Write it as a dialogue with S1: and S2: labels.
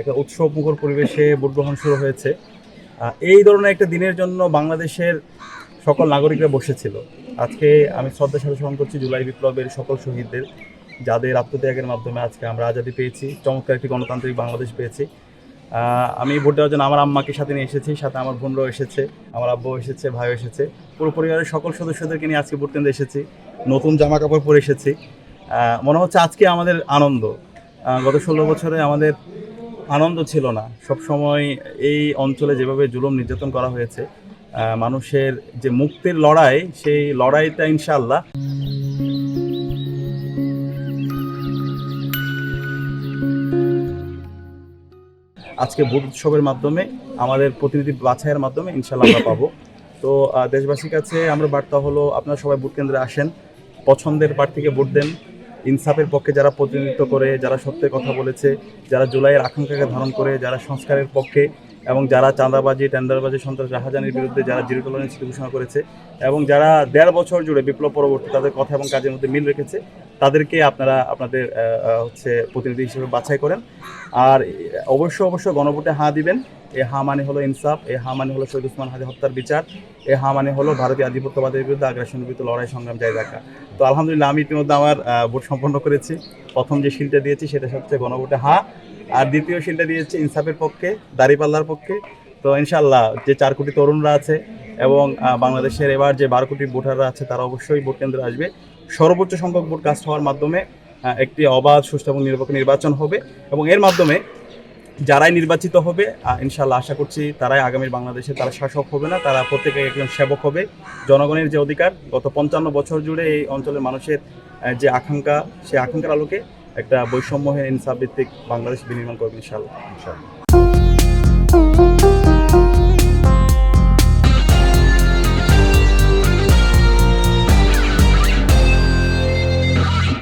S1: একটা উৎসব মুখর পরিবেশে ভোট গ্রহণ শুরু হয়েছে। এই ধরনের একটা দিনের জন্য বাংলাদেশের সকল নাগরিকরা বসেছিল। আজকে আমি শ্রদ্ধার সাথে স্মরণ করছি জুলাই বিপ্লবের সকল শহীদদের, যাদের আত্মত্যাগের মাধ্যমে আজকে আমরা আজাদি পেয়েছি, চমৎকার একটি গণতান্ত্রিক বাংলাদেশ পেয়েছি। আমি ভোট দেওয়ার জন্য আমার আম্মাকে সাথে নিয়ে এসেছি, সাথে আমার বোনরাও এসেছে, আমার আব্বু এসেছে, ভাইও এসেছে। পুরো পরিবারের সকল সদস্যদেরকে নিয়ে আজকে ভোট কেন্দ্রে এসেছি। নতুন জামা কাপড় পরে এসেছি। মনে হচ্ছে আজকে আমাদের আনন্দ। গত ষোলো বছরে আমাদের আনন্দ ছিল না। সব সময় এই অঞ্চলে যেভাবে জুলুম নির্যাতন করা হয়েছে মানুষের যে মুক্তির লড়াই, সেই লড়াইটা ইনশাল্লাহ আজকে ভোট উৎসবের মাধ্যমে, আমাদের প্রতিনিধি বাছাইয়ের মাধ্যমে ইনশাল্লাহ আমরা পাবো। তো দেশবাসীর কাছে আমরা বার্তা হলো, আপনারা সবাই ভোট কেন্দ্রে আসেন, পছন্দের প্রার্থীকে ভোট দেন। ইনসাফের পক্ষে যারা প্রতিনিধিত্ব করে, যারা সত্যের কথা বলেছে, যারা জুলাইয়ের আকাঙ্ক্ষাকে ধারণ করে, যারা সংস্কারের পক্ষে এবং যারা চাঁদাবাজি, টেন্ডারবাজি, সন্ত্রাস রাহাজানির বিরুদ্ধে যারা জিরো টলারেন্স ঘোষণা করেছে এবং যারা দেড় বছর জুড়ে বিপ্লব পরবর্তী তাদের কথা এবং কাজের মধ্যে মিল রেখেছে তাদেরকে আপনারা আপনাদের হচ্ছে প্রতিনিধি হিসেবে বাছাই করেন। আর অবশ্য অবশ্য গণভোটে হাঁ দিবেন। এ হা মানে হলো ইনসাফ, এ হা মানে হলো শহীদ উসমান হাজি হত্যার বিচার, এ হা মানে হলো ভারতীয় আধিপত্যবাদের বিরুদ্ধে আগ্রাসনের বিরুদ্ধে লড়াই, সংগ্রাম জারি রাখা তো আলহামদুলিল্লাহ আমি ইতিমধ্যে আমার ভোট সম্পন্ন করেছি। প্রথম যে শিলটা দিয়েছি সেটা হচ্ছে গণভোটে হা। আর দ্বিতীয় শিলটা দিয়েছি ইনসাফের পক্ষে দাড়িপাল্লার পক্ষে। তো ইনশাল্লাহ যে চার কোটি তরুণরা আছে এবং বাংলাদেশের এবার যে বারো কোটি ভোটাররা আছে, তারা অবশ্যই ভোট কেন্দ্রে আসবে। সর্বোচ্চ সংখ্যক ভোট কাস্ট হওয়ার মাধ্যমে একটি অবাধ, সুষ্ঠু এবং নিরপেক্ষ নির্বাচন হবে এবং এর মাধ্যমে যারাই নির্বাচিত হবে ইনশাল্লাহ আশা করছি তারাই আগামী বাংলাদেশে তারা শাসক হবে না, তারা প্রত্যেকে একজন সেবক হবে। জনগণের যে অধিকার, গত পঞ্চান্ন বছর জুড়ে এই অঞ্চলের মানুষের যে আকাঙ্ক্ষা, সেই আকাঙ্ক্ষার আলোকে একটা বৈষম্যহীন ইনসাফ ভিত্তিক বাংলাদেশ বিনির্মাণ করবে ইনশাল্লাহ
S2: ইনশাআল্লাহ।